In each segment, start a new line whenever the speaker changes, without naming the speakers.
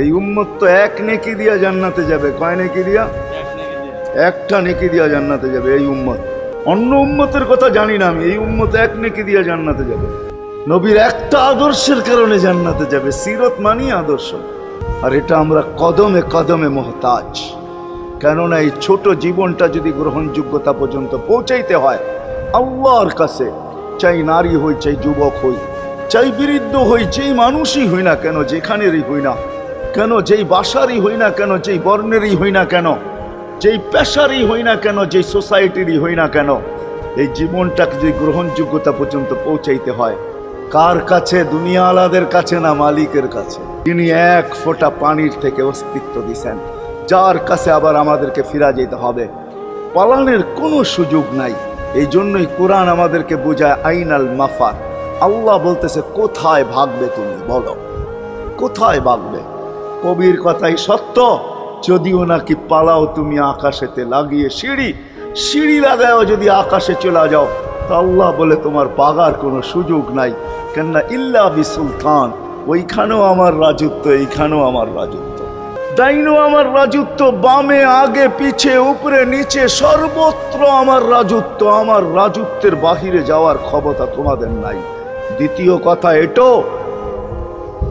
এই উম্মত তো এক নেকি দিয়া জান্নাতে যাবে। কয় নেকি দিয়া? একটা নেকি দিয়া জান্নাতে যাবে এই উম্মত। অন্য উম্মতের কথা জানি না আমি, এই উম্মত এক নেকি দিয়া জান্নাতে যাবে। নবীর একটা আদর্শের কারণে জান্নাতে যাবে, সিরত মানি আদর্শ। আর এটা আমরা কদমে কদমে মহতাজ। কেননা এই ছোট জীবনটা যদি গ্রহণযোগ্যতা পর্যন্ত পৌঁছাইতে হয়, আল্লাহর কাছে, চাই নারী হই, চাই যুবক হই, চাই বৃদ্ধ হই, যেই মানুষই হই না কেন, যেখানেরই হই না কেন? যেই বাসারই হই না কেন? যেই বর্ণেরই হই না কেন? যেই পেশারই হই না কেন? যেই সোসাইটিরই হই না কেন? এই জীবনটাকে যদি গ্রহণযোগ্যতা পর্যন্ত পৌঁছাইতে হয়, কার কাছে? দুনিয়া আলাদের কাছে না মালিকের কাছে? তিনি এক ফোঁটা পানির থেকে অস্তিত্ব দিছেন। যার কাছে আবার আমাদেরকে ফিরা যেতে হবে। পালানের কোনো সুযোগ নাই। এই জন্যই কোরআন আমাদেরকে বোঝায় আইনাল মাফার। আল্লাহ বলতেছে, কোথায় ভাগবে তুমি? বলো। কোথায় ভাগবে? কবির কথাই সত্য। যদিও নাকি পালাও তুমি আকাশেতে লাগিয়ে সিঁড়ি সিঁড়ি লাগাও যদি আকাশে চলে যাও, তা আল্লাহ বলে তোমার পাগার কোনো সুযোগ নাই। কেননা ইল্লা বি সুলতান ওইখানেও আমার রাজত্ব, এইখানেও আমার রাজত্ব। ডাইনো আমার রাজত্ব, বামে, আগে, পিছে, উপরে, নিচে, সর্বত্র আমার রাজত্ব, আমার রাজত্বের বাহিরে যাওয়ার ক্ষমতা তোমাদের নাই। দ্বিতীয় কথা এটো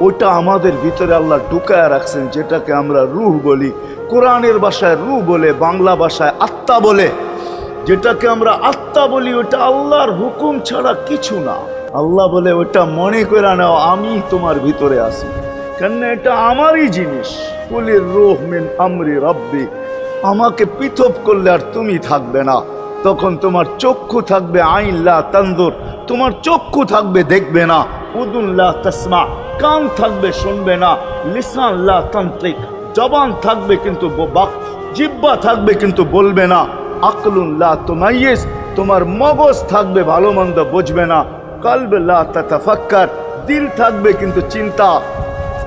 ওইটা আমাদের ভিতরে আল্লাহ ঢুকায় রাখছেন, যেটাকে আমরা রুহ বলি। কোরআনের ভাষায় রুহ বলে, বাংলা ভাষায় আত্মা বলে। যেটাকে আমরা আত্মা বলি ওটা আল্লাহর হুকুম ছাড়া কিছু না। আল্লাহ বলে ওটা মনে করে নাও, আমি তোমার ভিতরে আছি। কেন এটা আমারই জিনিস। কুলির রোহ মিন আমরি রব্বি। আমাকে পৃথক করলে আর তুমি থাকবে না। তখন তোমার চক্ষু থাকবে আইনলা তান্দুর তোমার চক্ষু থাকবে দেখবে না। উদুল্লা তসমা। কান থাকবে শুনবে না লিসানলা তান্ত্রিক। জবান থাকবে কিন্তু বাক জিব্বা থাকবে কিন্তু বলবে না। আকলুল্লাহ তোমাইয়েস তোমার মগজ থাকবে ভালো মন্দ বুঝবে না। কালবেল্লা তাতাফাক্কার, দিল থাকবে কিন্তু চিন্তা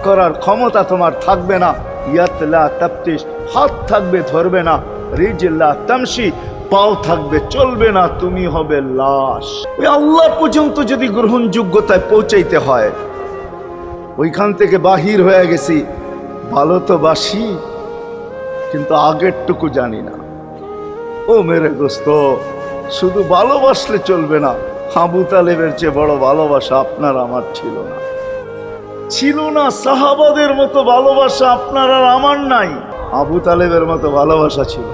করার ক্ষমতা তোমার থাকবে না। ইয়াতলা তাপ্তিস হাত থাকবে ধরবে না। রিজিল্লা তামসি পাও থাকবে চলবে না, তুমি হবে লাশ। ওই আল্লাহ পর্যন্ত যদি গ্রহণযোগ্যতায় পৌঁছাইতে হয় ওইখান থেকে বাহির হয়ে গেছি। ভালো তো বাসি, কিন্তু আগেরটুকু জানি না। ও মেরে দোস্ত, শুধু ভালোবাসলে চলবে না। হাবু তালেবের চেয়ে বড় ভালোবাসা আপনার আমার ছিল না। ছিল না সাহাবাদের মতো ভালোবাসা আপনার আর আমার নাই। আবু তালেবের মতো ভালোবাসা ছিল।